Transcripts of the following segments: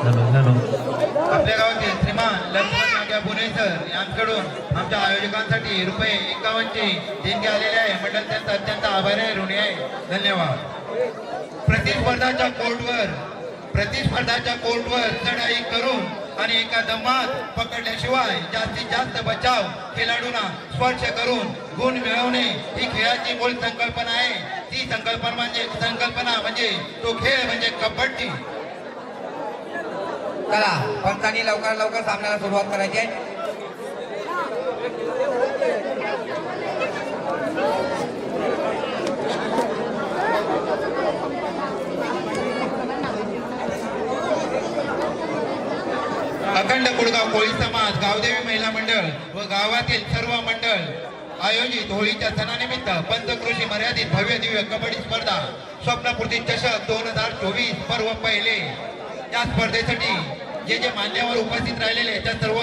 आपल्या गावातील श्रीमान लक्ष्मण नाग्या पुणेसर यांकडून आमच्या आयोजकांसाठी रुपये एकावन्नची देणगी आलेली आहे. मंडळ त्यांचा अत्यंत आभारी ऋणी आहे. धन्यवाद. प्रतिस्पर्धाच्या कोर्टवर प्रतिस्पर्धाच्या कोर्टवर चढाई करून आणि एका दमात पकडल्याशिवाय जास्तीत जास्त बचाव खेळाडूंना स्पर्श करून गुण मिळवणे ही खेळाची मूळ संकल्पना आहे. ती संकल्पना म्हणजे संकल्पना म्हणजे तो खेळ म्हणजे कबड्डी. चला पंचांनी लवकर लवकर सामन्याला सुरुवात करायची आहे. अखंड कुडगाव कोळी समाज गावदेवी महिला मंडळ व गावातील सर्व मंडळ आयोजित होळीच्या सणानिमित्त पंचकृषी मर्यादित भव्य दिव्य कबड्डी स्पर्धा स्वप्नपूर्ती चषक दोन हजार चोवीस पर्व पहिले. या स्पर्धेसाठी जे जे मान्यवर उपस्थित राहिलेले त्या सर्व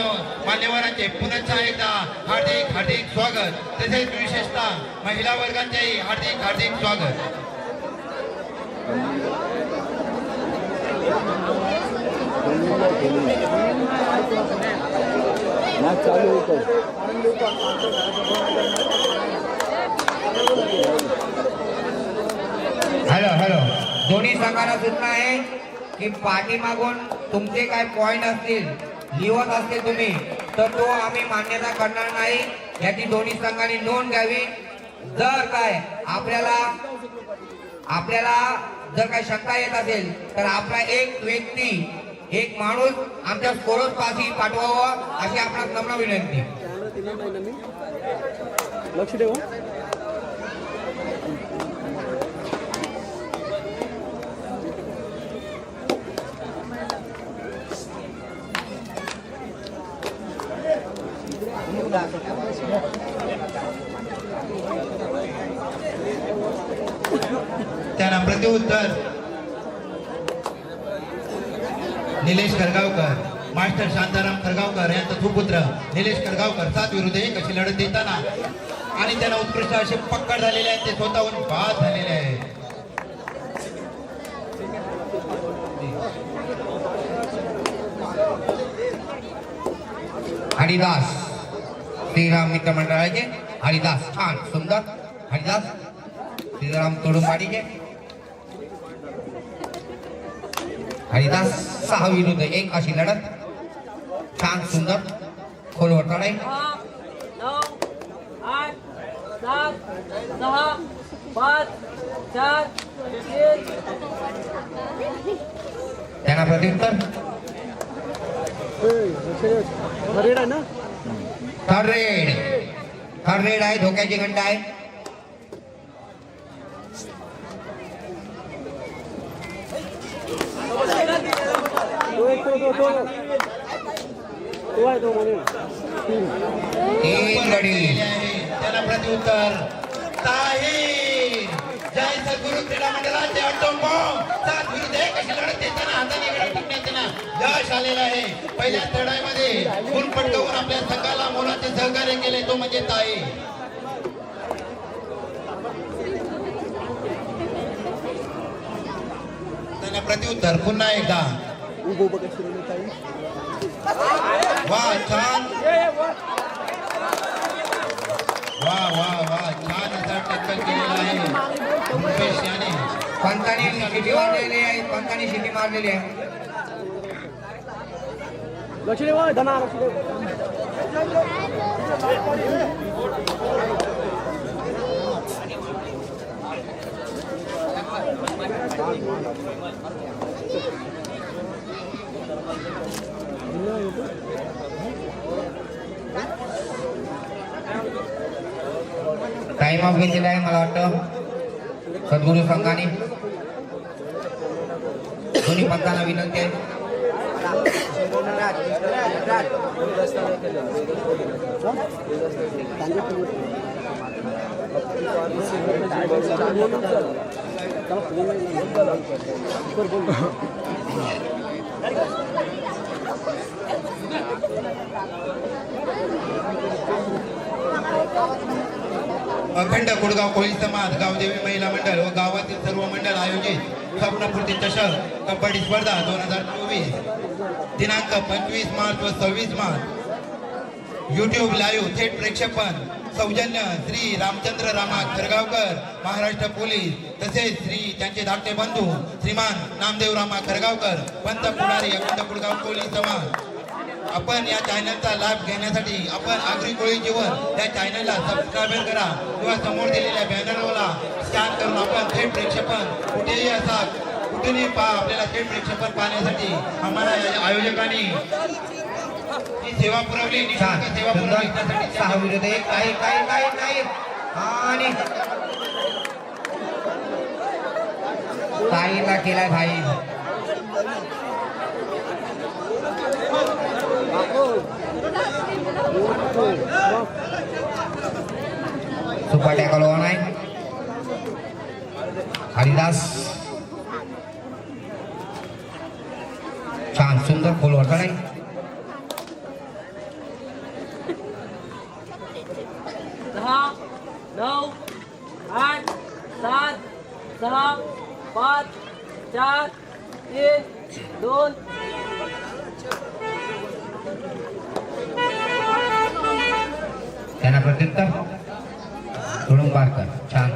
मान्यवरांचे पुनश्च एकदा हार्दिक हार्दिक स्वागत. तसेच विशेषतः महिला वर्गांचेही हार्दिक हार्दिक स्वागत. Hello hello. दोन्ही संघाला सूचना आहे की पाठीमागून तुमचे काय पॉइंट असतील लिहत असतील तुम्ही तर तो आम्ही मान्यता करणार नाही. याची दोन्ही संघाने नोंद घ्यावी. जर काय आपल्याला आपल्याला जर काही शंका येत असेल तर आपला एक व्यक्ती एक माणूस आमच्या स्कोरस पाठी पाठवावं अशी आपल्याला नम्र विनंती. लक्ष ठेवा? त्यांना उत्तर. निलेश खरगावकर मास्टर शांताराम खरगावकर यांचा सुपुत्र निलेश खरगावकर सात विरुद्ध एक अशी लढत देताना. आणि त्यांना उत्कृष्ट असे पक्कड झालेले आहेत ते स्वतःहून बाद झालेले आहेत. हरिदास श्रीराम मित्र मंडळाचे. हरिदास छान सुंदर. हरिदास श्रीराम तोडुंबाडीचे हरिदास सहा विरुद्ध एक अशी लढत. छान सुंदर खोलवर तीन त्यांना प्रत्युत्तर. रेड आहे ना? Third red. थर्ड रेड आहे धोक्याची घंटा आहे तो एक तीन गडी. त्याला प्रत्युत्तर. ताही जय सद्गुरु क्रीडा मंडळाचे ऑटोमो सात विरुद्ध एक लढत देताना हाताने वेळा टिकण्यात त्यांना यश आलेलं आहे. पहिल्या चढाईमध्ये गुण पटकावून आपल्या संघाला मोलाचे सहकार्य केले तो म्हणजे ताई. त्यांना प्रत्युत्तर पुन्हा एकदा. उभो बघ कशी रेड आहे वा छान. वा वा वा छान असा टक्कल केलेला आहे. रुपेश याने पंतांनी शिटी मारलेली आहे? पंतांनी शिटी मारलेली आहे. लक्ष ठेवा धना लक्ष टाइम ऑफ घेतलेला आहे मला वाटतं सद्गुरू संघाने दोन्ही पंतांना विनंती आहे अखंड कुडगाव कोळी समाज गावदेवी महिला मंडळ व गावातील सर्व मंडळ आयोजित स्वप्नपूर्ती चषक कबड्डी स्पर्धा दोन हजार चोवीस दिनांक पंचवीस मार्च व सव्वीस मार्च. युट्यूब लाईव्ह थेट प्रेक्षेपण सौजन्य श्री रामचंद्र रामा खरगावकर महाराष्ट्र पोलीस तसेच श्री त्यांचे धाकटे बंधू श्रीमान नामदेव रामा खरगावकर पंत पुढारी अखंड पुडगाव कोळी समाज. आपण या चॅनलचा लाभ घेण्यासाठी आपण आगरी कोळी जीवन या चॅनलला सबस्क्राईब करा किंवा समोर दिलेल्या बॅनरला स्कॅन करून आपण थेट प्रेक्षेपण कुठेही असा कुठेही पहा आपल्याला थेट प्रेक्षेपण पाहण्यासाठी आम्हाला या आयोजकांनी ही सेवा पुरवली. सेवा पुरवली. काही काही काही काही. आणि ताईला केलाय भाई सुपर टॅकल ऑन आहे हरिदास छान सुंदर खोल होता नाही दहा नऊ आठ सात सहा पाच चार तीन दोन त्यांना प्रत्युत्तर सोडून पारकर छान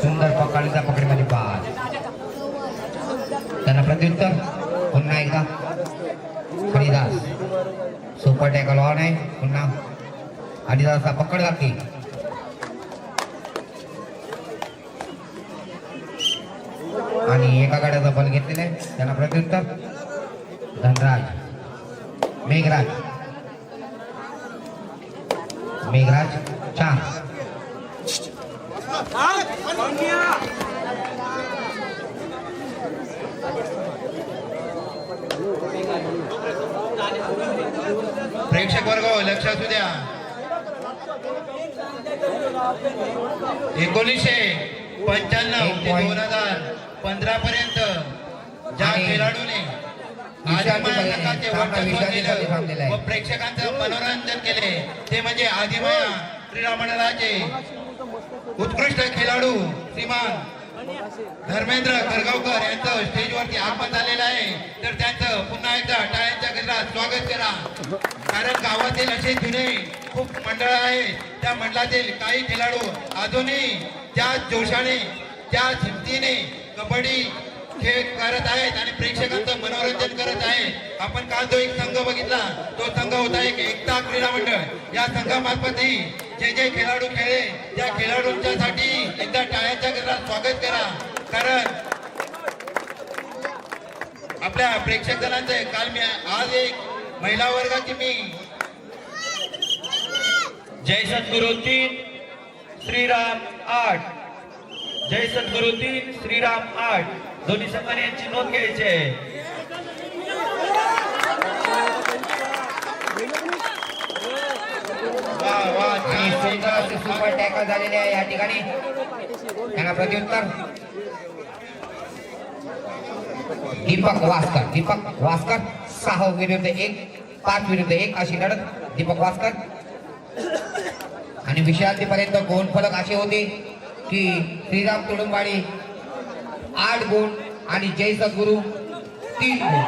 सुंदर पकडीचा पकडीमध्ये पास त्यांना प्रत्युत्तर पुन्हा एकदा हरिदास सुपर टॅकल ऑन आहे पुन्हा हरिदासला पकड लागते आणि एका गाड्याचा बल घेतलेला आहे. त्यांना प्रत्युत्तर. धनराज. मेघराज. मेघराज चान्स प्रेक्षक वर्ग लक्ष असू द्या. एकोणीसशे पंच्याण्णव ते दोन हजार. पंधरा पर्यंत ज्या खेळाडूने आहे. व प्रेक्षकांचं मनोरंजन केले. ते म्हणजे आदिमाया क्रीडा मंडळाचे उत्कृष्ट खेळाडू श्रीमान धर्मेंद्र खरगावकर यांचं स्टेजवरती आगमन झालेलं आहे. तर त्यांचं पुन्हा एकदा टाळ्यांच्या गजरात स्वागत करा. कारण गावातील असे जुने खूप मंडळ आहेत. त्या मंडळातील काही खेळाडू अजूनही त्या जोशाने त्या हिमतीने कबड्डी खेळ करत आहेत आणि प्रेक्षकांचं मनोरंजन करत आहे. आपण काल जो एक संघ बघितला तो संघ होता एक एकता क्रीडा मंडळ. या संघामार्फतही जे जे खेळाडू खेळले त्या खेळाडूंच्यासाठी एकदा टाळ्यांच्या गजरात स्वागत करा. कारण आपल्या प्रेक्षक जणांचे काल मी आज एक महिला वर्गाची मी जय सद्गुरु तीन श्रीराम आठ. जय सद्गुरु तीन श्रीराम आठ. दोन्ही संघाने यांची नोंद घ्यायची आहे. आणि सुंदर असे सुपर टॅकल झालेले आहे या ठिकाणी. त्यांना प्रत्युत्तर. दीपक वासकर दीपक वासकर सहा विरुद्ध एक पाच विरुद्ध एक अशी लढत. दीपक वासकर. आणि विश्रांतीपर्यंत गोल फलक असे होते. की श्रीराम तुडुंबाडी आठ गुण आणि जय सद्गुरू तीन गुण.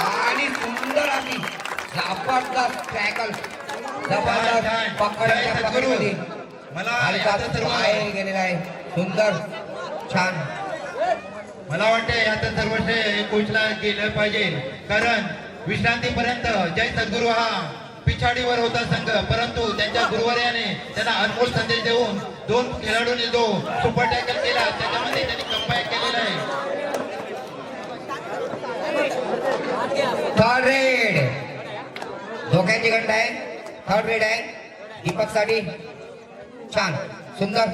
आणि सुंदर अशी जबरदस्त टॅकल जबरदस्त पकडच्या पकडीमध्ये. मला बाहेर गेलेला आहे. सुंदर छान. मला वाटते सर्व कोचला गेलं पाहिजे. कारण विश्रांतीपर्यंत जय सद्गुरू हा पिछाडीवर होता संघ. परंतु त्यांच्या गुरुवर्याने त्यांना अनमोल संदेश देऊन दोन खेळाडूंनी जो सुपर टॅकल केला त्याच्यामध्ये त्यांनी कंबाईन केलेला आहे. थर्ड रेड धोक्याची घंटा आहे. थर्ड रेड आहे. दीपकसाठी छान. सुंदर.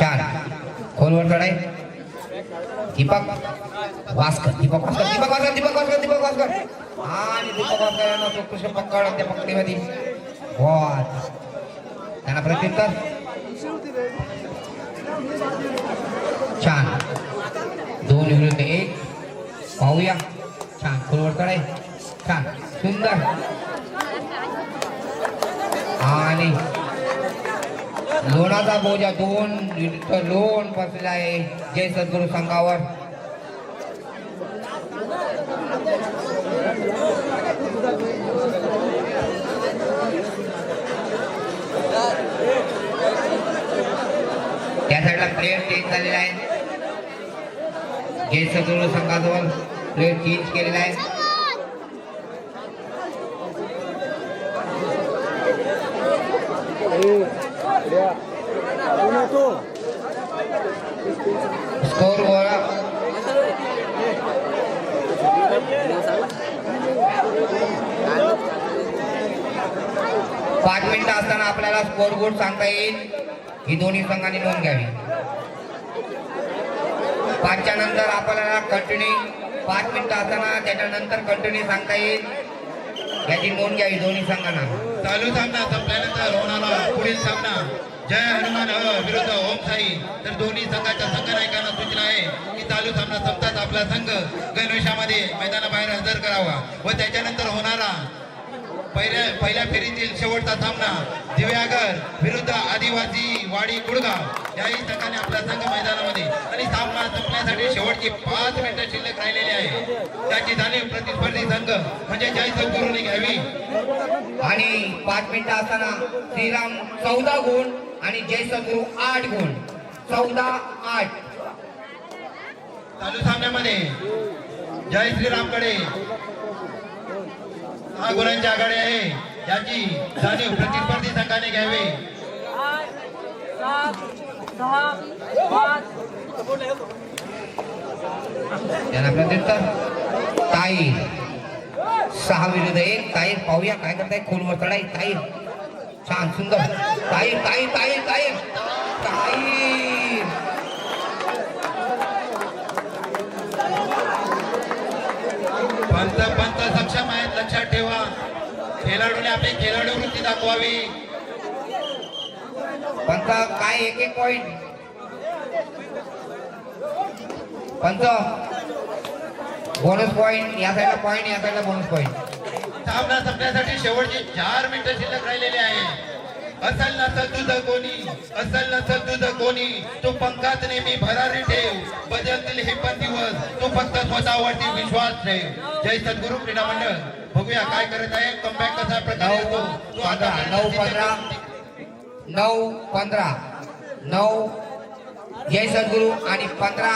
छान. खोलवर चढाय दीपक वास्कर दीपक वास्कर दीपक वास्कर दीपक वास्कर दीपक वास्कर. आणि दीपक वास्कर कृष्ण पकड त्या पकडीमध्ये. बॉल त्यांना प्रत्युत्तर छान दोन विरुद्ध एक. पाहूया. छान खोलवर छान सुंदर. आणि लोणाचा बोजा दोन इथं लोन बसलेला आहे. जय सद्गुरू संघावर. प्लेयर चेंज झालेला आहे. जय सद्गुरू संघाजवळ प्लेयर चेंज केलेला आहे. स्कोर गोळा पाच मिनिटं असताना आपल्याला स्कोर बोर्ड सांगता येईल. ही दोन्ही संघाने नोंद घ्यावी. पाचच्या नंतर आपल्याला कंटिन्यू पाच मिनिटं असताना त्याच्यानंतर कंटिन्यू सांगता येईल. याची नोंद घ्यावी दोन्ही संघांना. चालू सामना संपल्यानंतर होणारा पुढील सामना. जय हनुमान विरुद्ध ओम साई. तर दोन्ही संघाच्या संघनायकांना सूचना आहे की चालू सामना संपताच आपला संघ गणवेशामध्ये मैदानाबाहेर हजर करावा. व त्याच्यानंतर होणारा पहिल्या पहिल्या फेरीतील शेवटचा सामना दिव्यागर विरुद्ध आदिवासी वाडी कुडगाव याही संघाने आपला संघ मैदानामध्ये. आणि सामना संपण्यासाठी शेवटची पाच मिनिटं शिल्लक राहिलेली आहे. त्याची जाणीव प्रतिस्पर्धी संघ. म्हणजे जय सद्गुरूने घ्यावी. आणि पाच मिनिटं असताना श्रीराम चौदा गुण आणि जय सद्गुरू आठ गुण. चौदा आठ. चालू सामन्यामध्ये जय श्रीरामकडे. गुणांची आघाडी आहे. याची जाणीव प्रतिस्पर्धी संघाने घ्यावी. त्यांना प्रत्युत्तर ताई. सहा विरुद्ध एक. ताई पाहूया काय करताय. खोलवर चढाई. ताई. छान सुंदर. ताई ताई ताई ताई. ताई. पंत पंत सक्षम आहेत लक्षात ठेवा खेळाडूने आपली खेळाडू वृत्ती दाखवावी. पंच काय एक एक पॉइंट पंच बोनस पॉइंट या साईडला पॉइंट या साईडला बोनस पॉइंट सामना संपण्यासाठी शेवटची चार मिनिटं शिल्लक राहिलेली आहे. असल नसल तुझं कोणी असल नसल तुझं कोणी तू पंखात नेहमी भरारी ठेव. बदलतील हे पण दिवस तू फक्त स्वतःवरती विश्वास ठेव. जय सद्गुरू क्रीडा मंडळ बघूया काय करत आहे. कमबॅक कसा प्रकारे येतो तो पंधरा आता नऊ पंधरा. नऊ पंधरा. नऊ. जय सद्गुरू आणि पंधरा.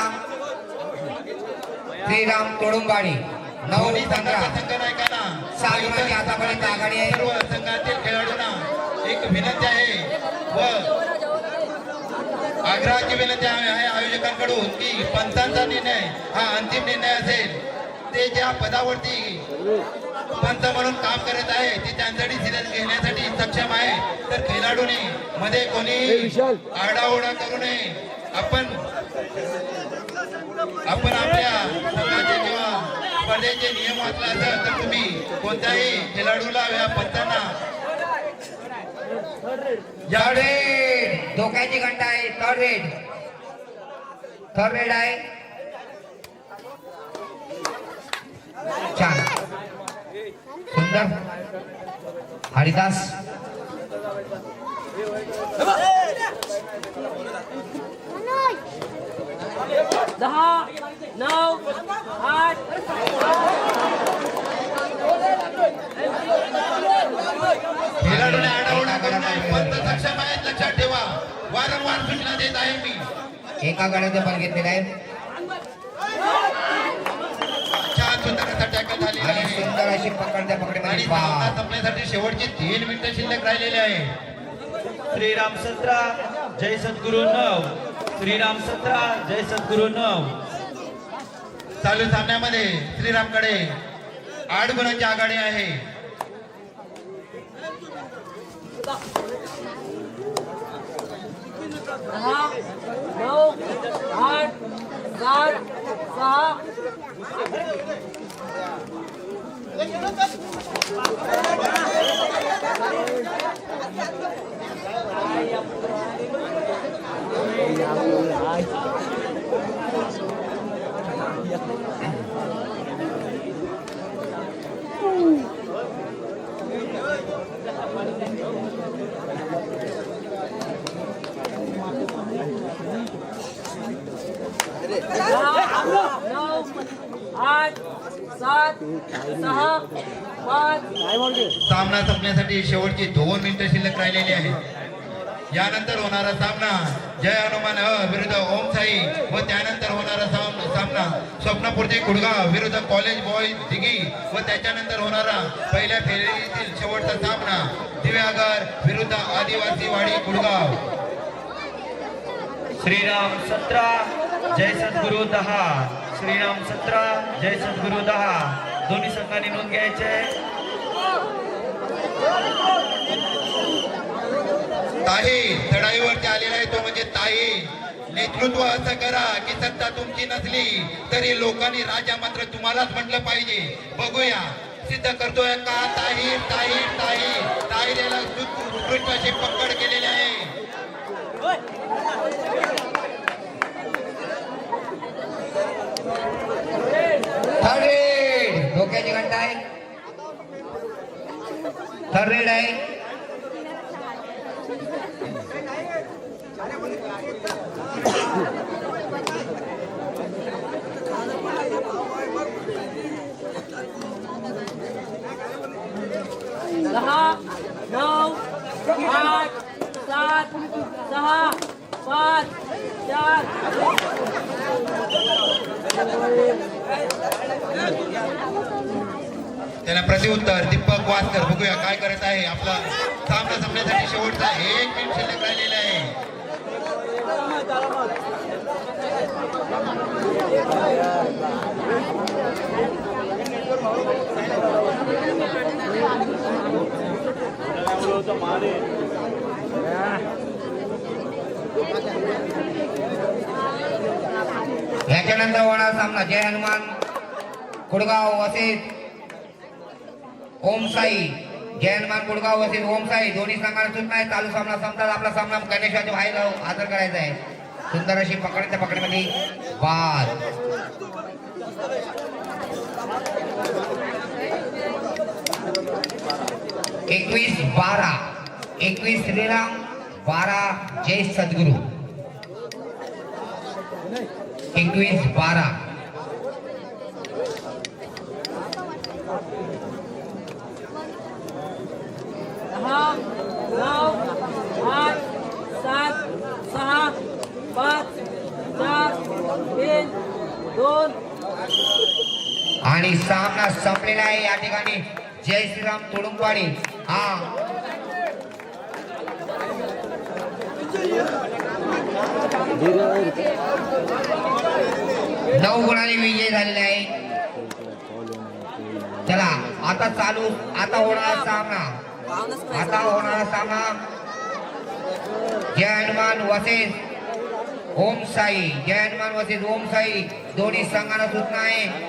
श्रीराम तोडुंबाडी. नऊ पंधरा. संघाच्या संघनायकांना सहा गुणांची आतापर्यंत आघाडी आहे. सर्व संघातील खेळाडूंना. एक विनंती आहे. व आग्रहाची विनंती आहे आयोजकांकडून की पंचांचा निर्णय हा अंतिम निर्णय असेल. ते ज्या पदावरती पंच म्हणून काम करत आहे ते त्यांसाठी सिरियस घेण्यासाठी सक्षम आहे. तर खेळाडूने मध्ये कोणी आरडाओरडा करू नये. आपण आपण आपल्या संघाचे किंवा स्पर्धेचे नियम वाचला असेल तर तुम्ही कोणत्याही खेळाडूला या पंचांना थर्ड रेड घंटा आहे थर्ड रेड थर्ड रेड आहे सुंदर हरिदास दहा आठ. सूचना देत आहे मी. एका गाड्याचे बल घेतलेले आहे. सुंदर आणि अशी पकडत्या आणि पकडीमध्ये सामना पा संपण्यासाठी शेवटची तीन मिनिटं शिल्लक राहिलेली आहे. श्रीराम सतरा जय सद्गुरु नव. श्रीराम सतरा जय सद्गुरु नव. चालू सामन्यामध्ये श्रीरामकडे आठ गुणांची आघाडी आहे. दहा नऊ आठ सात सहा सामना शेवटची दोन मिनिटं शिल्लक राहिलेली आहे यानंतर होणारा सामना जय हनुमान अ विरुद्ध ओम साई व त्यानंतर होणारा सामना स्वप्नपूर्ती गुडगाव विरुद्ध कॉलेज बॉय दिघी व त्याच्यानंतर होणारा पहिल्या फेरीतील शेवटचा सामना दिव्यागर विरुद्ध आदिवासी वाडी गुडगाव श्रीराम सतरा जय सद्गुरु दहा. श्रीराम सतरा जय सद्गुरु दहा. दोन्ही संघांनी नोंद घ्यायचे. ताही चढाईवरती आलेला आहे तो म्हणजे ताही नेतृत्व असं करा की सत्ता तुमची नसली तरी लोकांनी राजा मात्र तुम्हालाच म्हटलं पाहिजे. बघूया. सिद्ध करतोय का? ताही ताही ताही ताहिरेला उत्कृष्टाची पकड केलेली आहे. डोक्याची घंटा आहे थर्ड रेड आहे. दहा नऊ आठ सात सहा पाच चार. त्याला प्रतिउत्तर दीपक वासकर बघूया काय करत आहे. आपला सामना संपण्यासाठी शेवटचा एक मिनिट शिल्लक राहिलेला आहे. याच्यानंतर होणार सामना. जय हनुमान कुडगाव वसित ओम साई जय हनुमान कुडगाव ओम साई दोन्ही संघाला सूचना आहे चालू सामना संपतात आपला सामना गणेशाच्या बाहेर हजर करायचा आहे सुंदर अशी पकडच्या पकडमध्ये पकडीमध्ये बाद एकवीस बारा एकवीस श्रीराम बारा जय सद्गुरू। एकवीस बारा दहा नऊ आठ सात सहा पाच चार तीन दोन आणि सामना संपलेला आहे या ठिकाणी. जय श्रीराम तुडुंबवाडी हा. नऊ गुणाने विजय झालेला आहे. चला आता चालू आता होणार सामना. आता होणारा सामना जय हनुमान वसेस ओम साई. जय हनुमान वसेस ओम साई. दोन्ही संघांना सूचना आहे.